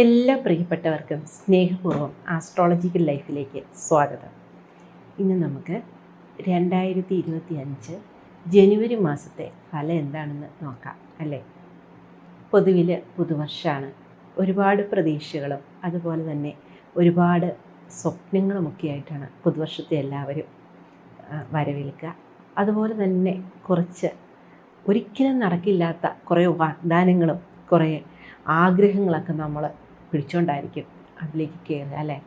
എല്ലാ പ്രിയപ്പെട്ടവർക്കും സ്നേഹപൂർവം ആസ്ട്രോളജിക്കൽ ലൈഫിലേക്ക് സ്വാഗതം. ഇന്ന് നമുക്ക് രണ്ടായിരത്തി ഇരുപത്തി അഞ്ച് ജനുവരി മാസത്തെ ഫലം എന്താണെന്ന് നോക്കാം അല്ലേ? പൊതുവിൽ പുതുവർഷമാണ് ഒരുപാട് പ്രതീക്ഷകളും അതുപോലെ തന്നെ ഒരുപാട് സ്വപ്നങ്ങളുമൊക്കെ ആയിട്ടാണ് പുതുവർഷത്തെ എല്ലാവരും വരവേൽക്കുക. അതുപോലെ തന്നെ കുറച്ച് ഒരിക്കലും നടക്കില്ലാത്ത കുറേ വാഗ്ദാനങ്ങളും കുറേ ആഗ്രഹങ്ങളൊക്കെ നമ്മൾ പിടിച്ചുകൊണ്ടായിരിക്കും അതിലേക്ക് കയറുക അല്ലേ?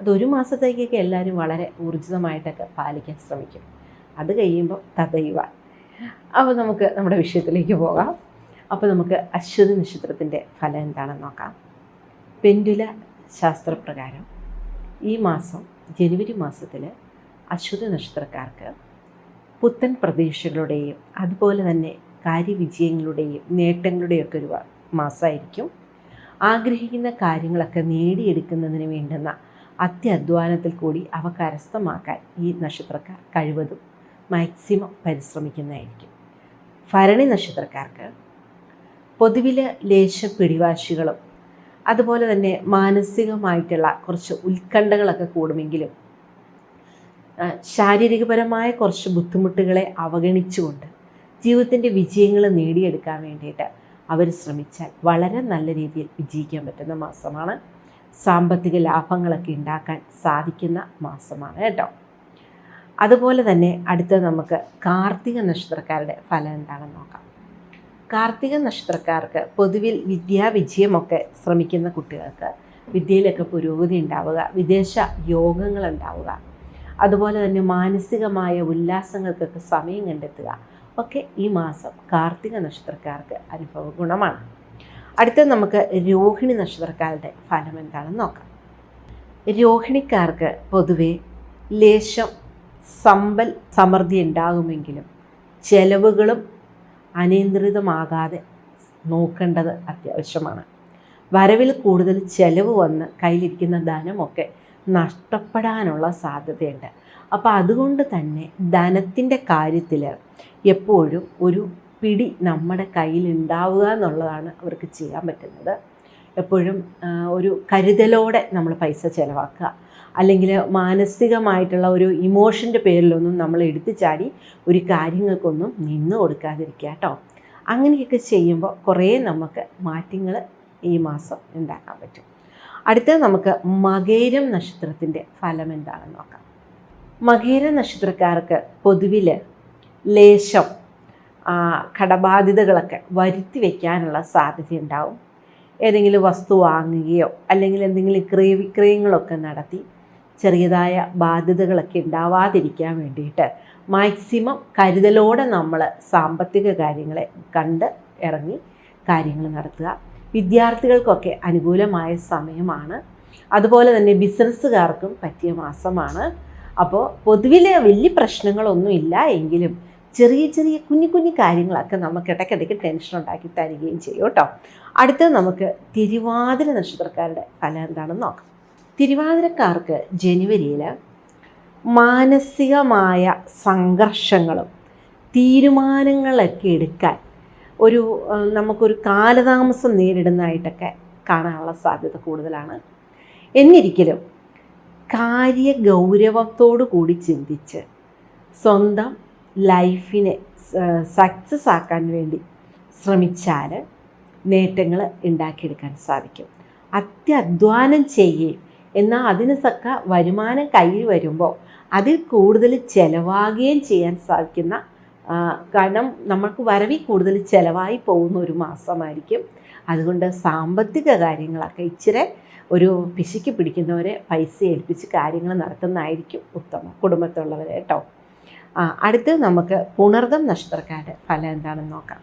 അതൊരു മാസത്തേക്കൊക്കെ എല്ലാവരും വളരെ ഊർജിതമായിട്ടൊക്കെ പാലിക്കാൻ ശ്രമിക്കും. അത് കഴിയുമ്പോൾ തദൈവ അപ്പോൾ നമുക്ക് നമ്മുടെ വിഷയത്തിലേക്ക് പോകാം. അപ്പോൾ നമുക്ക് അശ്വതി നക്ഷത്രത്തിന്റെ ഫലം എന്താണെന്ന് നോക്കാം. പെൻഡുല ശാസ്ത്രപ്രകാരം ഈ മാസം ജനുവരി മാസത്തിൽ അശ്വതി നക്ഷത്രക്കാർക്ക് പുത്തൻ പ്രതീക്ഷകളുടെയും അതുപോലെ തന്നെ കാര്യവിജയങ്ങളുടെയും നേട്ടങ്ങളുടെയൊക്കെ ഒരു മാസമായിരിക്കും ആഗ്രഹിക്കുന്ന കാര്യങ്ങളൊക്കെ നേടിയെടുക്കുന്നതിന് വേണ്ടുന്ന അത്യധ്വാനത്തിൽ കൂടി അവ കരസ്ഥമാക്കാൻ ഈ നക്ഷത്രക്കാർ കഴിവതും മാക്സിമം പരിശ്രമിക്കുന്നതായിരിക്കും. ഭരണി നക്ഷത്രക്കാർക്ക് പൊതുവിൽ ലേശ പിടിവാശികളും അതുപോലെ തന്നെ മാനസികമായിട്ടുള്ള കുറച്ച് ഉത്കണ്ഠകളൊക്കെ കൂടുമെങ്കിലും ശാരീരികപരമായ കുറച്ച് ബുദ്ധിമുട്ടുകളെ അവഗണിച്ചുകൊണ്ട് ജീവിതത്തിന്റെ വിജയങ്ങൾ നേടിയെടുക്കാൻ വേണ്ടിയിട്ട് അവർ ശ്രമിച്ചാൽ വളരെ നല്ല രീതിയിൽ വിജയിക്കാൻ പറ്റുന്ന മാസമാണ്. സാമ്പത്തിക ലാഭങ്ങളൊക്കെ ഉണ്ടാക്കാൻ സാധിക്കുന്ന മാസമാണ് കേട്ടോ. അതുപോലെ തന്നെ അടുത്ത നമുക്ക് കാർത്തിക നക്ഷത്രക്കാരുടെ ഫലം എന്താണെന്ന് നോക്കാം. കാർത്തിക നക്ഷത്രക്കാർക്ക് പൊതുവിൽ വിദ്യാവിജയമൊക്കെ ശ്രമിക്കുന്ന കുട്ടികൾക്ക് വിദ്യയിലൊക്കെ പുരോഗതി ഉണ്ടാവുക വിദേശ യോഗങ്ങൾ ഉണ്ടാവുക അതുപോലെ തന്നെ മാനസികമായ ഉല്ലാസങ്ങൾക്കൊക്കെ സമയം കണ്ടെത്തുക ഒക്കെ ഈ മാസം കാർത്തിക നക്ഷത്രക്കാർക്ക് അനുഭവ ഗുണമാണ്. അടുത്തത് നമുക്ക് രോഹിണി നക്ഷത്രക്കാരുടെ ഫലം എന്താണെന്ന് നോക്കാം. രോഹിണിക്കാർക്ക് പൊതുവെ ലേശം സമ്പൽ സമൃദ്ധി ഉണ്ടാകുമെങ്കിലും ചെലവുകളും അനിയന്ത്രിതമാകാതെ നോക്കേണ്ടത് അത്യാവശ്യമാണ്. വരവിൽ കൂടുതൽ ചെലവ് വന്ന് കയ്യിലിരിക്കുന്ന ധനമൊക്കെ നഷ്ടപ്പെടാനുള്ള സാധ്യതയുണ്ട്. അപ്പോൾ അതുകൊണ്ട് തന്നെ ധനത്തിന്റെ കാര്യത്തിൽ എപ്പോഴും ഒരു പിടി നമ്മുടെ കയ്യിൽ ഉണ്ടാവുക എന്നുള്ളതാണ് അവർക്ക് ചെയ്യാൻ പറ്റുന്നത്. എപ്പോഴും ഒരു കരുതലോടെ നമ്മൾ പൈസ ചിലവാക്കുക. അല്ലെങ്കിൽ മാനസികമായിട്ടുള്ള ഒരു ഇമോഷന്റെ പേരിലൊന്നും നമ്മൾ എടുത്തു ചാടി ഒരു കാര്യങ്ങൾക്കൊന്നും നിന്ന് കൊടുക്കാതിരിക്കുക കേട്ടോ. അങ്ങനെയൊക്കെ ചെയ്യുമ്പോൾ കുറേ നമുക്ക് മാറ്റങ്ങൾ ഈ മാസം ഉണ്ടാക്കാൻ പറ്റും. അടുത്തത് നമുക്ക് മകേരം നക്ഷത്രത്തിന്റെ ഫലം എന്താണെന്ന് നോക്കാം. മകേര നക്ഷത്രക്കാർക്ക് പൊതുവിൽ ലേശം കടബാധ്യതകളൊക്കെ വരുത്തി വയ്ക്കാനുള്ള സാധ്യതയുണ്ടാവും ഏതെങ്കിലും വസ്തു വാങ്ങുകയോ അല്ലെങ്കിൽ എന്തെങ്കിലും ക്രയവിക്രയങ്ങളൊക്കെ നടത്തി ചെറിയതായ ബാധ്യതകളൊക്കെ ഉണ്ടാവാതിരിക്കാൻ വേണ്ടിയിട്ട് മാക്സിമം കരുതലോടെ നമ്മൾ സാമ്പത്തിക കാര്യങ്ങളെ കണ്ട് ഇറങ്ങി കാര്യങ്ങൾ നടത്തുക. വിദ്യാർത്ഥികൾക്കൊക്കെ അനുകൂലമായ സമയമാണ്. അതുപോലെ തന്നെ ബിസിനസ്സുകാർക്കും പറ്റിയ മാസമാണ്. അപ്പോൾ പൊതുവിൽ വലിയ പ്രശ്നങ്ങളൊന്നും ഇല്ല എങ്കിലും ചെറിയ ചെറിയ കുഞ്ഞു കുഞ്ഞു കാര്യങ്ങളൊക്കെ നമുക്ക് ഇടയ്ക്കിടയ്ക്ക് ടെൻഷൻ ഉണ്ടാക്കി തരികയും ചെയ്യും കേട്ടോ. അടുത്തത് നമുക്ക് തിരുവാതിര നക്ഷത്രക്കാരുടെ ഫലം എന്താണെന്ന് നോക്കാം. തിരുവാതിരക്കാർക്ക് ജനുവരിയിൽ മാനസികമായ സംഘർഷങ്ങളും തീരുമാനങ്ങളൊക്കെ എടുക്കാൻ ഒരു നമുക്കൊരു കാലതാമസം നേരിടുന്നതായിട്ടൊക്കെ കാണാനുള്ള സാധ്യത കൂടുതലാണ്. എന്നിരിക്കലും കാര്യഗൗരവത്തോടു കൂടി ചിന്തിച്ച് സ്വന്തം ലൈഫിനെ സക്സസ് ആക്കാൻ വേണ്ടി ശ്രമിച്ചാൽ നേട്ടങ്ങൾ ഉണ്ടാക്കിയെടുക്കാൻ സാധിക്കും. അത്യധ്വാനം ചെയ്യുകയും എന്നാൽ അതിന് വരുമാനം കയ്യിൽ വരുമ്പോൾ അതിൽ കൂടുതൽ ചിലവാകുകയും ചെയ്യാൻ സാധിക്കുന്ന കാരണം നമുക്ക് വരവിൽ കൂടുതൽ ചിലവായി പോകുന്ന ഒരു മാസമായിരിക്കും. അതുകൊണ്ട് സാമ്പത്തിക കാര്യങ്ങളൊക്കെ ഇച്ചിരി ഒരു പിശുക്ക് പിടിക്കുന്നവരെ പൈസ ഏൽപ്പിച്ച് കാര്യങ്ങൾ നടത്തുന്നതായിരിക്കും ഉത്തമം കുടുംബത്തുള്ളവരെ കേട്ടോ. ആ അടുത്തത് നമുക്ക് പുണർദം നക്ഷത്രക്കാരുടെ ഫലം എന്താണെന്ന് നോക്കാം.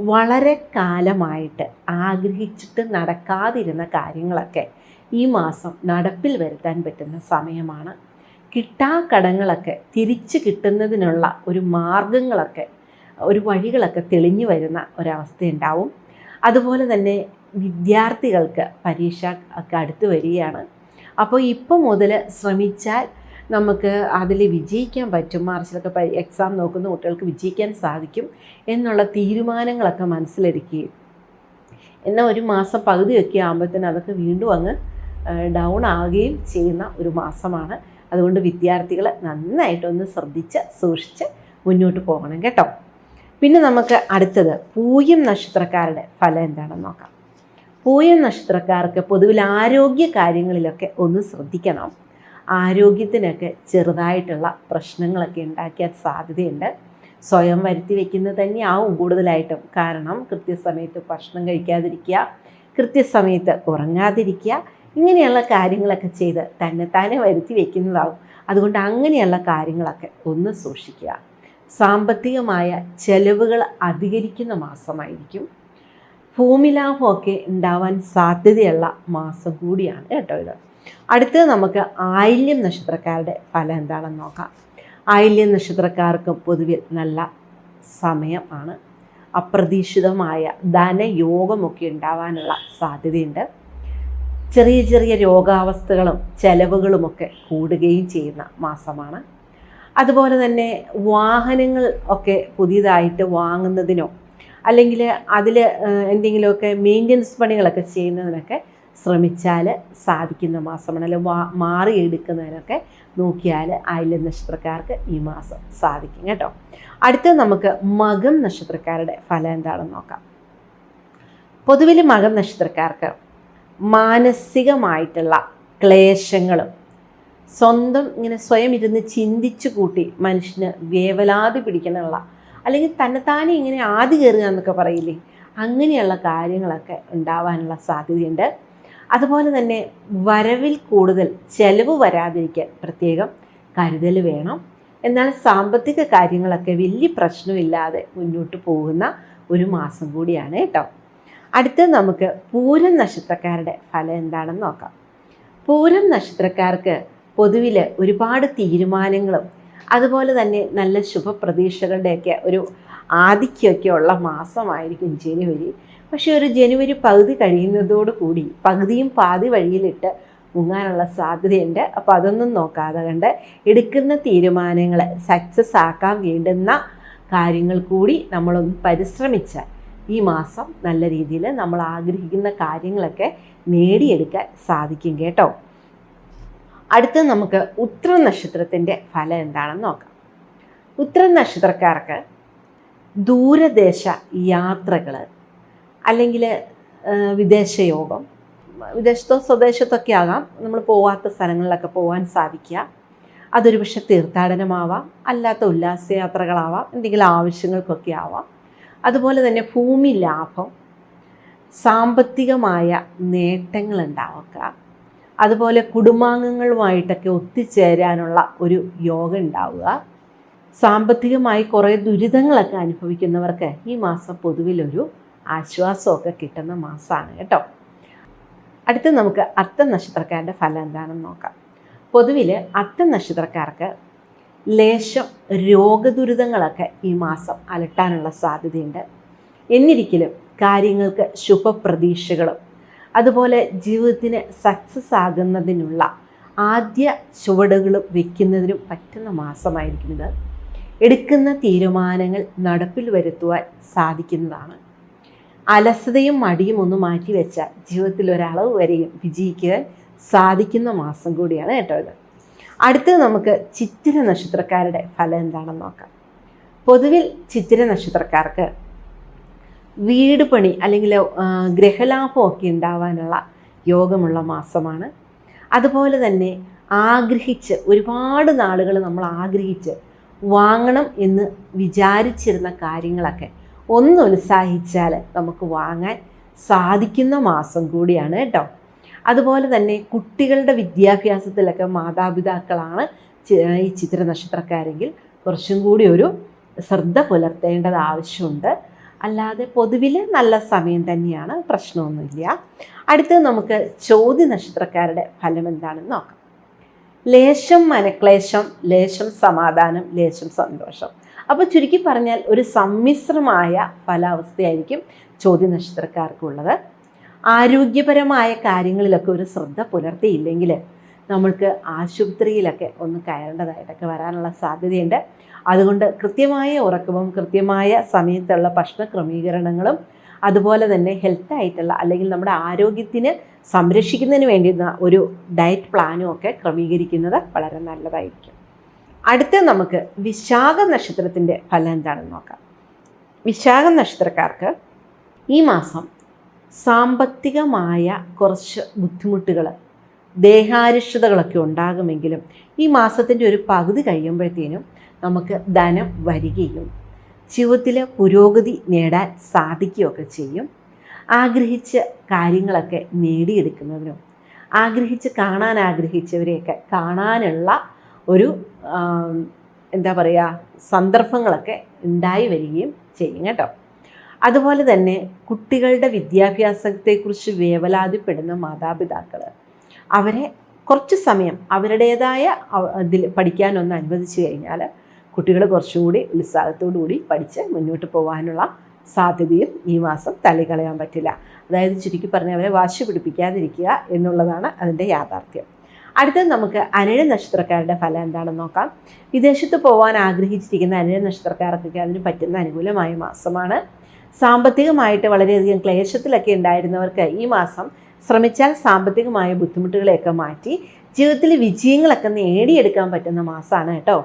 വളരെ കാലമായിട്ട് ആഗ്രഹിച്ചിട്ട് നടക്കാതിരുന്ന കാര്യങ്ങളൊക്കെ ഈ മാസം നടപ്പിൽ വരുത്താൻ പറ്റുന്ന സമയമാണ്. കിട്ടാക്കടങ്ങളൊക്കെ തിരിച്ചു കിട്ടുന്നതിനുള്ള ഒരു മാർഗങ്ങളൊക്കെ ഒരു വഴികളൊക്കെ തെളിഞ്ഞു വരുന്ന ഒരവസ്ഥയുണ്ടാവും അതുപോലെ തന്നെ വിദ്യാർത്ഥികൾക്ക് പരീക്ഷ ഒക്കെ അടുത്ത് വരികയാണ്. അപ്പോൾ ഇപ്പം മുതൽ ശ്രമിച്ചാൽ നമുക്ക് അതിൽ വിജയിക്കാൻ പറ്റും. മാർച്ചിലൊക്കെ എക്സാം നോക്കുന്ന കുട്ടികൾക്ക് വിജയിക്കാൻ സാധിക്കും എന്നുള്ള തീരുമാനങ്ങളൊക്കെ മനസ്സിലെടുക്കുകയും എന്നാൽ ഒരു മാസം പകുതിയൊക്കെ ആകുമ്പോഴത്തേന് അതൊക്കെ വീണ്ടും അങ്ങ് ഡൗൺ ആവുകയും ചെയ്യുന്ന ഒരു മാസമാണ്. അതുകൊണ്ട് വിദ്യാർത്ഥികൾ നന്നായിട്ടൊന്ന് ശ്രദ്ധിച്ച് സൂക്ഷിച്ച് മുന്നോട്ട് പോകണം കേട്ടോ. പിന്നെ നമുക്ക് അടുത്തത് പൂയം നക്ഷത്രക്കാരുടെ ഫലം എന്താണെന്ന് നോക്കാം. പൂയം നക്ഷത്രക്കാർക്ക് പൊതുവിൽ ആരോഗ്യ കാര്യങ്ങളിലൊക്കെ ഒന്ന് ശ്രദ്ധിക്കണം. ആരോഗ്യത്തിനൊക്കെ ചെറുതായിട്ടുള്ള പ്രശ്നങ്ങളൊക്കെ ഉണ്ടാക്കിയാൽ സാധ്യതയുണ്ട്. സ്വയം വരുത്തി വെക്കുന്നത് തന്നെയാവും കൂടുതലായിട്ടും. കാരണം കൃത്യസമയത്ത് ഭക്ഷണം കഴിക്കാതിരിക്കുക കൃത്യസമയത്ത് ഉറങ്ങാതിരിക്കുക ഇങ്ങനെയുള്ള കാര്യങ്ങളൊക്കെ ചെയ്ത് തന്നെ തന്നെ വരുത്തി വെക്കുന്നതാവും. അതുകൊണ്ട് അങ്ങനെയുള്ള കാര്യങ്ങളൊക്കെ ഒന്ന് സൂക്ഷിക്കുക. സാമ്പത്തികമായ ചെലവുകൾ അധികരിക്കുന്ന മാസമായിരിക്കും. ഭൂമി ലാഭമൊക്കെ ഉണ്ടാവാൻ സാധ്യതയുള്ള മാസം കൂടിയാണ് കേട്ടോ ഇത്. അടുത്തത് നമുക്ക് ആയില്യം നക്ഷത്രക്കാരുടെ ഫലം എന്താണെന്ന് നോക്കാം. ആയില്യം നക്ഷത്രക്കാർക്ക് പൊതുവിൽ നല്ല സമയമാണ് അപ്രതീക്ഷിതമായ ധനയോഗമൊക്കെ ഉണ്ടാവാനുള്ള സാധ്യതയുണ്ട്. ചെറിയ ചെറിയ രോഗാവസ്ഥകളും ചെലവുകളുമൊക്കെ കൂടുകയും ചെയ്യുന്ന മാസമാണ്. അതുപോലെ തന്നെ വാഹനങ്ങൾ ഒക്കെ പുതിയതായിട്ട് വാങ്ങുന്നതിനോ അല്ലെങ്കിൽ അതിൽ എന്തെങ്കിലുമൊക്കെ മെയിന്റനൻസ് പണികളൊക്കെ ചെയ്യുന്നതിനൊക്കെ ശ്രമിച്ചാൽ സാധിക്കുന്ന മാസമാണ്. അല്ലെങ്കിൽ വാ മാറിയെടുക്കുന്നതിനൊക്കെ നോക്കിയാൽ ആയില്യം നക്ഷത്രക്കാർക്ക് ഈ മാസം സാധിക്കും കേട്ടോ. അടുത്ത നമുക്ക് മകം നക്ഷത്രക്കാരുടെ ഫലം എന്താണെന്ന് നോക്കാം. പൊതുവിൽ മകം നക്ഷത്രക്കാർക്ക് മാനസികമായിട്ടുള്ള ക്ലേശങ്ങളും സ്വന്തം ഇങ്ങനെ സ്വയം ഇരുന്ന് ചിന്തിച്ചു കൂട്ടി മനുഷ്യന് വേവലാതി പിടിക്കാനുള്ള അല്ലെങ്കിൽ തന്നെത്താനെ ഇങ്ങനെ ആദ്യ കയറുക എന്നൊക്കെ പറയില്ലേ? അങ്ങനെയുള്ള കാര്യങ്ങളൊക്കെ ഉണ്ടാവാനുള്ള സാധ്യതയുണ്ട്. അതുപോലെ തന്നെ വരവിൽ കൂടുതൽ ചെലവ് വരാതിരിക്കാൻ പ്രത്യേകം കരുതൽ വേണം. എന്നാൽ സാമ്പത്തിക കാര്യങ്ങളൊക്കെ വലിയ പ്രശ്നമില്ലാതെ മുന്നോട്ട് പോകുന്ന ഒരു മാസം കൂടിയാണ് കേട്ടോ. അടുത്ത നമുക്ക് പൂരം നക്ഷത്രക്കാരുടെ ഫലം എന്താണെന്ന് നോക്കാം. പൂരം നക്ഷത്രക്കാർക്ക് പൊതുവിൽ ഒരുപാട് തീരുമാനങ്ങളും അതുപോലെ തന്നെ നല്ല ശുഭപ്രതീക്ഷകളുടെയൊക്കെ ഒരു ആധിക്യമൊക്കെ ഉള്ള മാസമായിരിക്കും ജനുവരി. പക്ഷേ ഒരു ജനുവരി പകുതി കഴിയുന്നതോടുകൂടി പകുതിയും പാതി വഴിയിലിട്ട് മുങ്ങാനുള്ള സാധ്യതയുണ്ട്. അപ്പോൾ അതൊന്നും നോക്കാതെ കണ്ട് എടുക്കുന്ന തീരുമാനങ്ങൾ സക്സസ് ആക്കാൻ വേണ്ടുന്ന കാര്യങ്ങൾ കൂടി നമ്മളൊന്ന് പരിശ്രമിച്ചാൽ ഈ മാസം നല്ല രീതിയിൽ നമ്മൾ ആഗ്രഹിക്കുന്ന കാര്യങ്ങളൊക്കെ നേടിയെടുക്കാൻ സാധിക്കും കേട്ടോ. അടുത്ത നമുക്ക് ഉത്ര നക്ഷത്രത്തിന്റെ ഫലം എന്താണെന്ന് നോക്കാം. ഉത്ര നക്ഷത്രക്കാർക്ക് ദൂരദേശ യാത്രകൾ അല്ലെങ്കിൽ വിദേശയോഗം വിദേശത്തോ സ്വദേശത്തൊക്കെ ആകാം. നമ്മൾ പോവാത്ത സ്ഥലങ്ങളിലൊക്കെ പോകാൻ സാധിക്കുക. അതൊരു പക്ഷെ തീർത്ഥാടനമാവാം അല്ലാത്ത ഉല്ലാസയാത്രകളാവാം എന്തെങ്കിലും ആവശ്യങ്ങൾക്കൊക്കെ ആവാം. അതുപോലെ തന്നെ ഭൂമി ലാഭം സാമ്പത്തികമായ നേട്ടങ്ങൾ ഉണ്ടാവുക. അതുപോലെ കുടുംബാംഗങ്ങളുമായിട്ടൊക്കെ ഒത്തുചേരാനുള്ള ഒരു യോഗം ഉണ്ടാവുക. സാമ്പത്തികമായി കുറേ ദുരിതങ്ങളൊക്കെ അനുഭവിക്കുന്നവർക്ക് ഈ മാസം പൊതുവിലൊരു ആശ്വാസമൊക്കെ കിട്ടുന്ന മാസമാണ് കേട്ടോ. അടുത്ത് നമുക്ക് അത്ത നക്ഷത്രക്കാരുടെ ഫലം എന്താണെന്ന് നോക്കാം. പൊതുവിൽ അത്ത നക്ഷത്രക്കാർക്ക് ലേശം രോഗദുരിതങ്ങളൊക്കെ ഈ മാസം അലട്ടാനുള്ള സാധ്യതയുണ്ട്. എന്നിരിക്കലും കാര്യങ്ങൾക്ക് ശുഭപ്രതീക്ഷകളും അതുപോലെ ജീവിതത്തിന് സക്സസ് ആകുന്നതിനുള്ള ആദ്യ ചുവടുകളും വയ്ക്കുന്നതിനും പറ്റുന്ന മാസമായിരിക്കും ഇത് എടുക്കുന്ന തീരുമാനങ്ങൾ നടപ്പിൽ വരുത്തുവാൻ സാധിക്കുന്നതാണ്. അലസതയും മടിയും ഒന്ന് മാറ്റിവെച്ചാൽ ജീവിതത്തിൽ ഒരളവ് വരെയും വിജയിക്കുവാൻ സാധിക്കുന്ന മാസം കൂടിയാണ് കേട്ടോ ഇത്. അടുത്തത് നമുക്ക് ചിത്തിര നക്ഷത്രക്കാരുടെ ഫലം എന്താണെന്ന് നോക്കാം. പൊതുവിൽ ചിത്തിര നക്ഷത്രക്കാർക്ക് വീട് പണി അല്ലെങ്കിൽ ഗ്രഹലാഭമൊക്കെ ഉണ്ടാവാനുള്ള യോഗമുള്ള മാസമാണ്. അതുപോലെ തന്നെ ആഗ്രഹിച്ച് ഒരുപാട് നാളുകൾ നമ്മൾ ആഗ്രഹിച്ച് വാങ്ങണം എന്ന് വിചാരിച്ചിരുന്ന കാര്യങ്ങളൊക്കെ ഒന്ന് ഉത്സാഹിച്ചാൽ നമുക്ക് വാങ്ങാൻ സാധിക്കുന്ന മാസം കൂടിയാണ് കേട്ടോ. അതുപോലെ തന്നെ കുട്ടികളുടെ വിദ്യാഭ്യാസത്തിലൊക്കെ മാതാപിതാക്കളാണ് ഈ ചിത്ര നക്ഷത്രക്കാരെങ്കിൽ കുറച്ചും കൂടി ഒരു ശ്രദ്ധ പുലർത്തേണ്ടത് ആവശ്യമുണ്ട്. അല്ലാതെ പൊതുവിൽ നല്ല സമയം തന്നെയാണ് പ്രശ്നമൊന്നുമില്ല. അടുത്തത് നമുക്ക് ചോദ്യ നക്ഷത്രക്കാരുടെ ഫലം എന്താണെന്ന് നോക്കാം. ലേശം മനക്ലേശം ലേശം സമാധാനം ലേശം സന്തോഷം. അപ്പോൾ ചുരുക്കി പറഞ്ഞാൽ ഒരു സമ്മിശ്രമായ ഫലാവസ്ഥയായിരിക്കും ചോദ്യ നക്ഷത്രക്കാർക്കുള്ളത്. ആരോഗ്യപരമായ കാര്യങ്ങളിലൊക്കെ ഒരു ശ്രദ്ധ പുലർത്തിയില്ലെങ്കിൽ നമ്മൾക്ക് ആശുപത്രിയിലൊക്കെ ഒന്ന് കയറേണ്ടതായിട്ടൊക്കെ വരാനുള്ള സാധ്യതയുണ്ട്. അതുകൊണ്ട് കൃത്യമായ ഉറക്കവും കൃത്യമായ സമയത്തുള്ള ഭക്ഷണ ക്രമീകരണങ്ങളും അതുപോലെ തന്നെ ഹെൽത്തായിട്ടുള്ള അല്ലെങ്കിൽ നമ്മുടെ ആരോഗ്യത്തിന് സംരക്ഷിക്കുന്നതിന് വേണ്ടുന്ന ഒരു ഡയറ്റ് പ്ലാനും ഒക്കെ ക്രമീകരിക്കുന്നത് വളരെ നല്ലതായിരിക്കും. അടുത്ത നമുക്ക് വിശാഖ നക്ഷത്രത്തിന്റെ ഫലം എന്താണെന്ന് നോക്കാം. വിശാഖ നക്ഷത്രക്കാർക്ക് ഈ മാസം സാമ്പത്തികമായ കുറച്ച് ബുദ്ധിമുട്ടുകൾ ദേഹാരിഷ്ടതകളൊക്കെ ഉണ്ടാകുമെങ്കിലും ഈ മാസത്തിന്റെ ഒരു പകുതി കഴിയുമ്പോഴത്തേനും നമുക്ക് ധനം വരികയും ജീവിതത്തിൽ പുരോഗതി നേടാൻ സാധിക്കുകയൊക്കെ ചെയ്യും. ആഗ്രഹിച്ച കാര്യങ്ങളൊക്കെ നേടിയെടുക്കുന്നതിനും ആഗ്രഹിച്ച് കാണാൻ ആഗ്രഹിച്ചവരെയൊക്കെ കാണാനുള്ള ഒരു എന്താ പറയുക സന്ദർഭങ്ങളൊക്കെ ഉണ്ടായി വരികയും ചെയ്യും കേട്ടോ. അതുപോലെ തന്നെ കുട്ടികളുടെ വിദ്യാഭ്യാസത്തെക്കുറിച്ച് വേവലാതിപ്പെടുന്ന മാതാപിതാക്കൾ അവരെ കുറച്ച് സമയം അവരുടേതായ അവ- ഇതിൽ പഠിക്കാനൊന്ന് അനുവദിച്ചു കഴിഞ്ഞാൽ കുട്ടികൾ കുറച്ചുകൂടി ഉത്സാഹത്തോടു കൂടി പഠിച്ച് മുന്നോട്ട് പോകാനുള്ള സാധ്യതയും ഈ മാസം തള്ളിക്കളയാൻ പറ്റില്ല. അതായത് ചുരുക്കി പറഞ്ഞ അവരെ വാശി പിടിപ്പിക്കാതിരിക്കുക എന്നുള്ളതാണ് അതിന്റെ യാഥാർത്ഥ്യം. അടുത്തത് നമുക്ക് അനിഴ നക്ഷത്രക്കാരുടെ ഫലം എന്താണെന്ന് നോക്കാം. വിദേശത്ത് പോകാൻ ആഗ്രഹിച്ചിരിക്കുന്ന അനിഴ നക്ഷത്രക്കാർക്കൊക്കെ അതിന് പറ്റുന്ന അനുകൂലമായ മാസമാണ്. സാമ്പത്തികമായിട്ട് വളരെയധികം ക്ലേശത്തിലൊക്കെ ഉണ്ടായിരുന്നവർക്ക് ഈ മാസം ശ്രമിച്ചാൽ സാമ്പത്തികമായ ബുദ്ധിമുട്ടുകളെയൊക്കെ മാറ്റി ജീവിതത്തിൽ വിജയങ്ങളൊക്കെ നേടിയെടുക്കാൻ പറ്റുന്ന മാസമാണ് കേട്ടോ.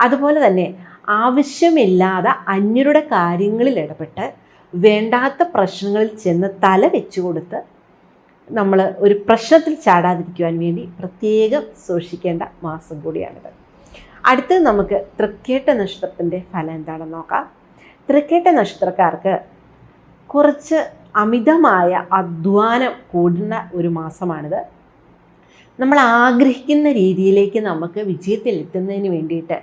അതുപോലെ തന്നെ ആവശ്യമില്ലാതെ അന്യരുടെ കാര്യങ്ങളിൽ ഇടപെട്ട് വേണ്ടാത്ത പ്രശ്നങ്ങളിൽ ചെന്ന് തല വെച്ചു കൊടുത്ത് നമ്മൾ ഒരു പ്രശ്നത്തിൽ ചാടാതിരിക്കുവാൻ വേണ്ടി പ്രത്യേകം സൂക്ഷിക്കേണ്ട മാസം കൂടിയാണിത്. അടുത്തത് നമുക്ക് തൃക്കേട്ട നക്ഷത്രത്തിന്റെ ഫലം എന്താണെന്ന് നോക്കാം. തൃക്കേട്ട നക്ഷത്രക്കാർക്ക് കുറച്ച് അമിതമായ അധ്വാനം കൂടുന്ന ഒരു മാസമാണിത്. നമ്മൾ ആഗ്രഹിക്കുന്ന രീതിയിലേക്ക് നമുക്ക് വിജയത്തിലെത്തുന്നതിന് വേണ്ടിയിട്ട്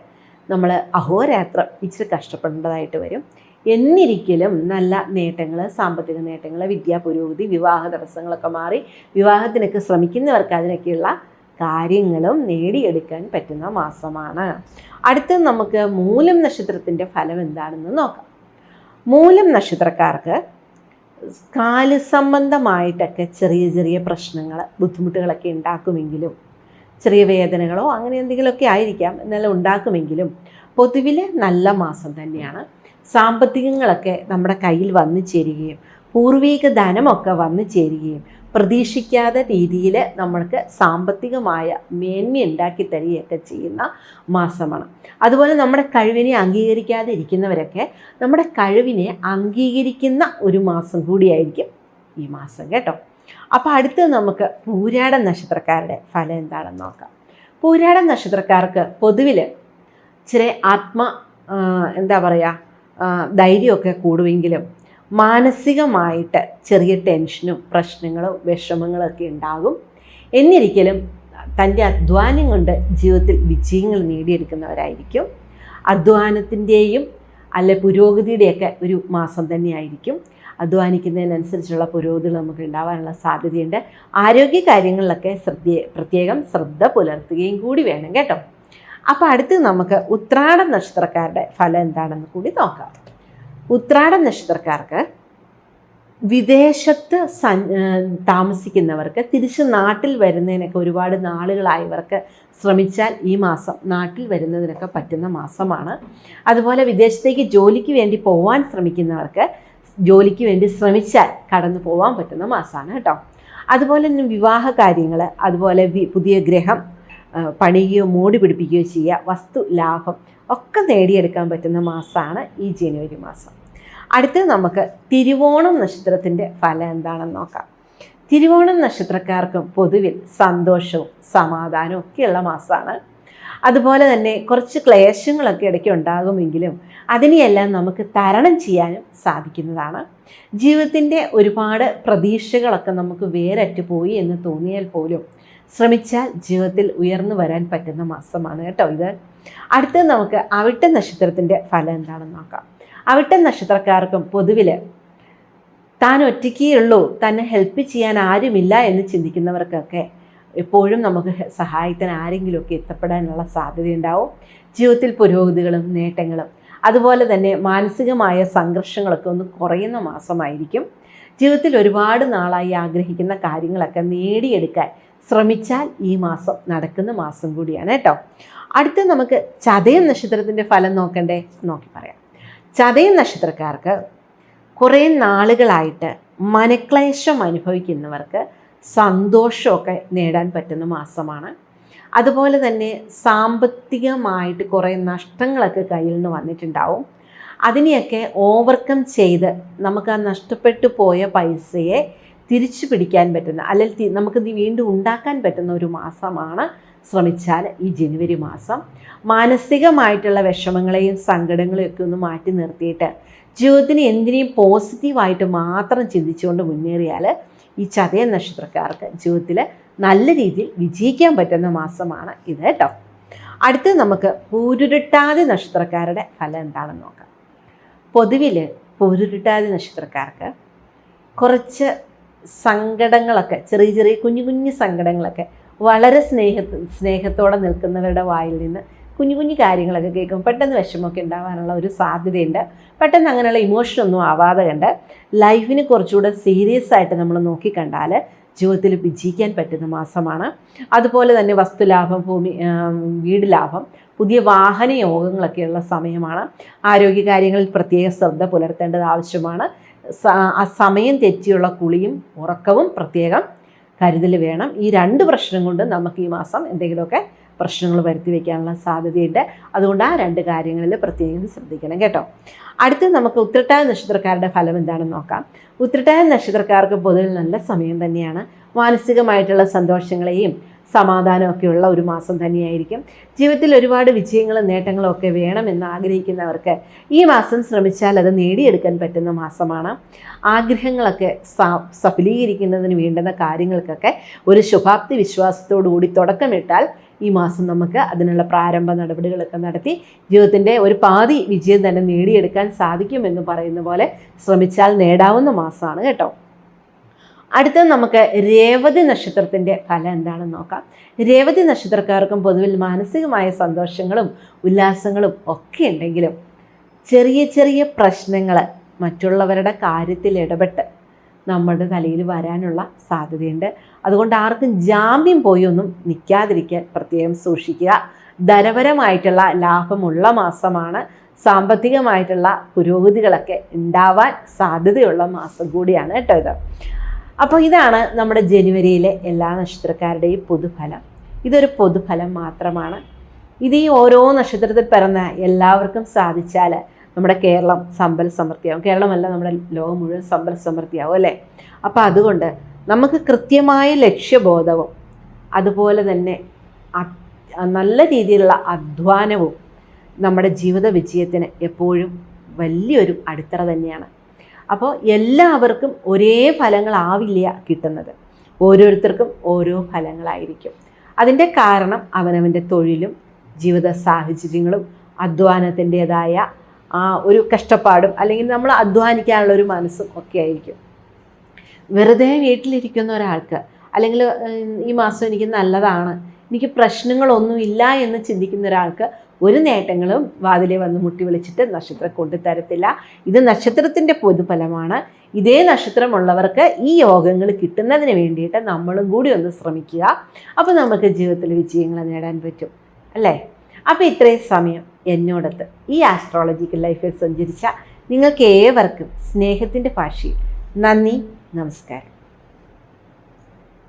നമ്മൾ അഹോരാത്രം ഇച്ചിരി കഷ്ടപ്പെടേണ്ടതായിട്ട് വരും. എന്നിരിക്കലും നല്ല നേട്ടങ്ങൾ സാമ്പത്തിക നേട്ടങ്ങൾ വിദ്യാ പുരോഗതി വിവാഹ തടസ്സങ്ങളൊക്കെ മാറി വിവാഹത്തിനൊക്കെ ശ്രമിക്കുന്നവർക്ക് അതിനൊക്കെയുള്ള കാര്യങ്ങളും നേടിയെടുക്കാൻ പറ്റുന്ന മാസമാണ്. അടുത്ത് നമുക്ക് മൂലം നക്ഷത്രത്തിന്റെ ഫലം എന്താണെന്ന് നോക്കാം. മൂലം നക്ഷത്രക്കാർക്ക് കാൽ സംബന്ധമായിട്ടൊക്കെ ചെറിയ ചെറിയ പ്രശ്നങ്ങൾ ബുദ്ധിമുട്ടുകളൊക്കെ ഉണ്ടാക്കുമെങ്കിലും ചെറിയ വേദനകളോ അങ്ങനെ എന്തെങ്കിലുമൊക്കെ ആയിരിക്കാം എന്നാലും ഉണ്ടാക്കുമെങ്കിലും പൊതുവിൽ നല്ല മാസം തന്നെയാണ്. സാമ്പത്തികങ്ങളൊക്കെ നമ്മുടെ കയ്യിൽ വന്നു ചേരുകയും പൂർവീക ധനമൊക്കെ വന്നു ചേരുകയും പ്രതീക്ഷിക്കാത്ത രീതിയിൽ നമ്മൾക്ക് സാമ്പത്തികമായ മേന്മ ഉണ്ടാക്കി തരികയൊക്കെ ചെയ്യുന്ന മാസമാണ്. അതുപോലെ നമ്മുടെ കഴിവിനെ അംഗീകരിക്കാതെ ഇരിക്കുന്നവരൊക്കെ നമ്മുടെ കഴിവിനെ അംഗീകരിക്കുന്ന ഒരു മാസം കൂടിയായിരിക്കും ഈ മാസം കേട്ടോ. അപ്പോൾ അടുത്ത് നമുക്ക് പൂരാട നക്ഷത്രക്കാരുടെ ഫലം എന്താണെന്ന് നോക്കാം. പൂരാട നക്ഷത്രക്കാർക്ക് പൊതുവിൽ ചില ആത്മ എന്താ പറയുക ധൈര്യമൊക്കെ കൂടുമെങ്കിലും മാനസികമായിട്ട് ചെറിയ ടെൻഷനും പ്രശ്നങ്ങളും വിഷമങ്ങളൊക്കെ ഉണ്ടാകും. എന്നിരിക്കലും തന്റെ അധ്വാനം കൊണ്ട് ജീവിതത്തിൽ വിജയങ്ങൾ നേടിയെടുക്കുന്നവരായിരിക്കും. അധ്വാനത്തിന്റെയും അല്ലെ പുരോഗതിയുടെയൊക്കെ ഒരു മാസം തന്നെയായിരിക്കും. അധ്വാനിക്കുന്നതിനനുസരിച്ചുള്ള പുരോഗതി നമുക്ക് ഉണ്ടാവാനുള്ള സാധ്യതയുണ്ട്. ആരോഗ്യ കാര്യങ്ങളിലൊക്കെ ശ്രദ്ധ പ്രത്യേകം ശ്രദ്ധ പുലർത്തുകയും കൂടി വേണം കേട്ടോ. അപ്പോൾ അടുത്ത് നമുക്ക് ഉത്രാട നക്ഷത്രക്കാരുടെ ഫലം എന്താണെന്ന് കൂടി നോക്കാം. ഉത്രാട നക്ഷത്രക്കാർക്ക് വിദേശത്ത് താമസിക്കുന്നവർക്ക് തിരിച്ച് നാട്ടിൽ വരുന്നതിനൊക്കെ ഒരുപാട് നാളുകളായവർക്ക് ശ്രമിച്ചാൽ ഈ മാസം നാട്ടിൽ വരുന്നതിനൊക്കെ പറ്റുന്ന മാസമാണ്. അതുപോലെ വിദേശത്തേക്ക് ജോലിക്ക് വേണ്ടി പോവാൻ ശ്രമിക്കുന്നവർക്ക് ജോലിക്ക് വേണ്ടി ശ്രമിച്ചാൽ കടന്നു പോകാൻ പറ്റുന്ന മാസമാണ് കേട്ടോ. അതുപോലെ തന്നെ വിവാഹ കാര്യങ്ങൾ അതുപോലെ പുതിയ ഗ്രഹം പണിയുകയോ മൂടി പിടിപ്പിക്കുകയോ ചെയ്യുക വസ്തു ലാഭം ഒക്കെ നേടിയെടുക്കാൻ പറ്റുന്ന മാസമാണ് ഈ ജനുവരി മാസം. അടുത്തത് നമുക്ക് തിരുവോണം നക്ഷത്രത്തിന്റെ ഫലം എന്താണെന്ന് നോക്കാം. തിരുവോണം നക്ഷത്രക്കാർക്ക് പൊതുവിൽ സന്തോഷവും സമാധാനവും ഒക്കെയുള്ള മാസമാണ്. അതുപോലെ തന്നെ കുറച്ച് ക്ലേശങ്ങളൊക്കെ ഇടയ്ക്ക് ഉണ്ടാകുമെങ്കിലും അതിനെയെല്ലാം നമുക്ക് തരണം ചെയ്യാനും സാധിക്കുന്നതാണ്. ജീവിതത്തിന്റെ ഒരുപാട് പ്രതീക്ഷകളൊക്കെ നമുക്ക് വേരറ്റ് പോയി എന്ന് തോന്നിയാൽ പോലും ശ്രമിച്ചാൽ ജീവിതത്തിൽ ഉയർന്നു വരാൻ പറ്റുന്ന മാസമാണ് കേട്ടോ ഇത്. അടുത്തത് നമുക്ക് അവിട്ട നക്ഷത്രത്തിന്റെ ഫലം എന്താണെന്ന് നോക്കാം. അവിട്ട നക്ഷത്രക്കാർക്കും പൊതുവിൽ താൻ ഒറ്റയ്ക്കേ ഉള്ളൂ തന്നെ ഹെൽപ്പ് ചെയ്യാൻ ആരുമില്ല എന്ന് ചിന്തിക്കുന്നവർക്കൊക്കെ എപ്പോഴും നമുക്ക് സഹായത്തിന് ആരെങ്കിലുമൊക്കെ എത്തപ്പെടാനുള്ള സാധ്യതയുണ്ടാവും. ജീവിതത്തിൽ പുരോഗതികളും നേട്ടങ്ങളും അതുപോലെ തന്നെ മാനസികമായ സംഘർഷങ്ങളൊക്കെ ഒന്ന് കുറയുന്ന മാസമായിരിക്കും. ജീവിതത്തിൽ ഒരുപാട് നാളായി ആഗ്രഹിക്കുന്ന കാര്യങ്ങളൊക്കെ നേടിയെടുക്കാൻ ശ്രമിച്ചാൽ ഈ മാസം നടക്കുന്ന മാസം കൂടിയാണ് കേട്ടോ. അടുത്ത നമുക്ക് ചതയം നക്ഷത്രത്തിന്റെ ഫലം നോക്കണ്ടേ? നോക്കി പറയാം. ചതയം നക്ഷത്രക്കാർക്ക് കുറേ നാളുകളായിട്ട് മനക്ലേശം അനുഭവിക്കുന്നവർക്ക് സന്തോഷമൊക്കെ നേടാൻ പറ്റുന്ന മാസമാണ്. അതുപോലെ തന്നെ സാമ്പത്തികമായിട്ട് കുറേ നഷ്ടങ്ങളൊക്കെ കയ്യിൽ നിന്ന് വന്നിട്ടുണ്ടാവും. അതിനെയൊക്കെ ഓവർകം ചെയ്ത് നമുക്ക് ആ നഷ്ടപ്പെട്ടു പോയ പൈസയെ തിരിച്ചു പിടിക്കാൻ പറ്റുന്ന അല്ലെങ്കിൽ നമുക്ക് വീണ്ടും ഉണ്ടാക്കാൻ പറ്റുന്ന ഒരു മാസമാണ് ശ്രമിച്ചാൽ ഈ ജനുവരി മാസം. മാനസികമായിട്ടുള്ള വിഷമങ്ങളെയും സങ്കടങ്ങളെയും ഒക്കെ ഒന്ന് മാറ്റി നിർത്തിയിട്ട് ജീവിതത്തിന് എന്തിനേയും പോസിറ്റീവായിട്ട് മാത്രം ചിന്തിച്ചുകൊണ്ട് മുന്നേറിയാൽ ഈ ചതയ നക്ഷത്രക്കാർക്ക് ജീവിതത്തിൽ നല്ല രീതിയിൽ വിജയിക്കാൻ പറ്റുന്ന മാസമാണ് ഇത് കേട്ടോ. അടുത്ത് നമുക്ക് പൂരുരുട്ടാതി നക്ഷത്രക്കാരുടെ ഫലം എന്താണെന്ന് നോക്കാം. പൊതുവിൽ പൂരുരുട്ടാതി നക്ഷത്രക്കാർക്ക് കുറച്ച് സങ്കടങ്ങളൊക്കെ ചെറിയ ചെറിയ കുഞ്ഞു കുഞ്ഞു സങ്കടങ്ങളൊക്കെ വളരെ സ്നേഹ സ്നേഹത്തോടെ നിൽക്കുന്നവരുടെ വായിൽ നിന്ന് കുഞ്ഞു കുഞ്ഞു കാര്യങ്ങളൊക്കെ കേൾക്കും പെട്ടെന്ന് വിഷമമൊക്കെ ഉണ്ടാവാനുള്ള ഒരു സാധ്യതയുണ്ട്. പെട്ടെന്ന് അങ്ങനെയുള്ള ഇമോഷനൊന്നും ആവാതെ കണ്ട് ലൈഫിന് കുറച്ചുകൂടെ സീരിയസ് ആയിട്ട് നമ്മൾ നോക്കിക്കണ്ടാൽ ജീവിതത്തിൽ വിജയിക്കാൻ പറ്റുന്ന മാസമാണ്. അതുപോലെ തന്നെ വസ്തുലാഭം ഭൂമി വീട് ലാഭം പുതിയ വാഹന യോഗങ്ങളൊക്കെയുള്ള സമയമാണ്. ആരോഗ്യകാര്യങ്ങളിൽ പ്രത്യേക ശ്രദ്ധ പുലർത്തേണ്ടത് ആവശ്യമാണ്. സമയം തെറ്റിയുള്ള കുളിയും ഉറക്കവും പ്രത്യേകം കരുതൽ വേണം. ഈ രണ്ട് പ്രശ്നം കൊണ്ട് നമുക്ക് ഈ മാസം എന്തെങ്കിലുമൊക്കെ പ്രശ്നങ്ങൾ വരുത്തി വയ്ക്കാനുള്ള സാധ്യതയുണ്ട്. അതുകൊണ്ട് ആ രണ്ട് കാര്യങ്ങളിൽ പ്രത്യേകം ശ്രദ്ധിക്കണം കേട്ടോ. അടുത്ത് നമുക്ക് ഉത്രട്ടായ നക്ഷത്രക്കാരുടെ ഫലം എന്താണെന്ന് നോക്കാം. ഉത്രട്ടായ നക്ഷത്രക്കാർക്ക് പൊതുവിൽ നല്ല സമയം തന്നെയാണ്. മാനസികമായിട്ടുള്ള സന്തോഷങ്ങളെയും സമാധാനമൊക്കെയുള്ള ഒരു മാസം തന്നെയായിരിക്കും. ജീവിതത്തിൽ ഒരുപാട് വിജയങ്ങളും നേട്ടങ്ങളും ഒക്കെ വേണമെന്ന് ആഗ്രഹിക്കുന്നവർക്ക് ഈ മാസം ശ്രമിച്ചാൽ അത് നേടിയെടുക്കാൻ പറ്റുന്ന മാസമാണ്. ആഗ്രഹങ്ങളൊക്കെ സഫലീകരിക്കുന്നതിന് വേണ്ടുന്ന കാര്യങ്ങൾക്കൊക്കെ ഒരു ശുഭാപ്തി വിശ്വാസത്തോടുകൂടി തുടക്കമിട്ടാൽ ഈ മാസം നമുക്ക് അതിനുള്ള പ്രാരംഭ നടപടികളൊക്കെ നടത്തി ജീവിതത്തിന്റെ ഒരു പാതി വിജയം തന്നെ നേടിയെടുക്കാൻ സാധിക്കുമെന്ന് പറയുന്ന പോലെ ശ്രമിച്ചാൽ നേടാവുന്ന മാസമാണ് കേട്ടോ. അടുത്തത് നമുക്ക് രേവതി നക്ഷത്രത്തിന്റെ ഫലം എന്താണെന്ന് നോക്കാം. രേവതി നക്ഷത്രക്കാർക്കും പൊതുവിൽ മാനസികമായ സന്തോഷങ്ങളും ഉല്ലാസങ്ങളും ഒക്കെ ഉണ്ടെങ്കിലും ചെറിയ ചെറിയ പ്രശ്നങ്ങൾ മറ്റുള്ളവരുടെ കാര്യത്തിൽ ഇടപെട്ട് നമ്മുടെ തലയിൽ വരാനുള്ള സാധ്യതയുണ്ട്. അതുകൊണ്ട് ആർക്കും ജാമ്യം പോയി ഒന്നും നിൽക്കാതിരിക്കാൻ പ്രത്യേകം സൂക്ഷിക്കുക. ധനപരമായിട്ടുള്ള ലാഭമുള്ള മാസമാണ്. സാമ്പത്തികമായിട്ടുള്ള പുരോഗതികളൊക്കെ ഉണ്ടാവാൻ സാധ്യതയുള്ള മാസം കൂടിയാണ് കേട്ടോ ഇത്. അപ്പോൾ ഇതാണ് നമ്മുടെ ജനുവരിയിലെ എല്ലാ നക്ഷത്രക്കാരുടെയും പൊതുഫലം. ഇതൊരു പൊതുഫലം മാത്രമാണ്. ഇത് ഈ ഓരോ നക്ഷത്രത്തിൽ പിറന്ന എല്ലാവർക്കും സാധിച്ചാൽ നമ്മുടെ കേരളം സമ്പൽ സമൃദ്ധിയാവും. കേരളമല്ല നമ്മുടെ ലോകം മുഴുവൻ സമ്പൽ സമൃദ്ധിയാവും അല്ലേ? അപ്പോൾ അതുകൊണ്ട് നമുക്ക് കൃത്യമായ ലക്ഷ്യബോധവും അതുപോലെ തന്നെ നല്ല രീതിയിലുള്ള അധ്വാനവും നമ്മുടെ ജീവിത വിജയത്തിന് എപ്പോഴും വലിയൊരു അടിത്തറ തന്നെയാണ്. അപ്പോൾ എല്ലാവർക്കും ഒരേ ഫലങ്ങളാവില്ല കിട്ടുന്നത്. ഓരോരുത്തർക്കും ഓരോ ഫലങ്ങളായിരിക്കും. അതിന്റെ കാരണം അവനവന്റെ തൊഴിലും ജീവിത സാഹചര്യങ്ങളും അധ്വാനത്തിന്റെതായ ഒരു കഷ്ടപ്പാടും അല്ലെങ്കിൽ നമ്മൾ അധ്വാനിക്കാനുള്ള ഒരു മനസ്സും ഒക്കെ ആയിരിക്കും. വെറുതെ വീട്ടിലിരിക്കുന്ന ഒരാൾക്ക് അല്ലെങ്കിൽ ഈ മാസം എനിക്ക് നല്ലതാണ് എനിക്ക് പ്രശ്നങ്ങളൊന്നുമില്ല എന്ന് ചിന്തിക്കുന്ന ഒരാൾക്ക് ഒരു നേട്ടങ്ങളും വാതിലെ വന്ന് മുട്ടി വിളിച്ചിട്ട് നക്ഷത്രം കൊണ്ടുതരത്തില്ല. ഇത് നക്ഷത്രത്തിന്റെ പൊതുഫലമാണ്. ഇതേ നക്ഷത്രമുള്ളവർക്ക് ഈ യോഗങ്ങൾ കിട്ടുന്നതിന് വേണ്ടിയിട്ട് നമ്മളും കൂടി ഒന്ന് ശ്രമിക്കുക. അപ്പോൾ നമുക്ക് ജീവിതത്തിൽ വിജയങ്ങൾ നേടാൻ പറ്റും. അല്ലേ? അപ്പോൾ ഇത്രയും സമയം എന്നോടത്ത് ഈ ആസ്ട്രോളജിക്കൽ ലൈഫിൽ സഞ്ചരിച്ച നിങ്ങൾക്ക് ഏവർക്കും സ്നേഹത്തിന്റെ ഭാഷയിൽ നന്ദി നമസ്കാരം.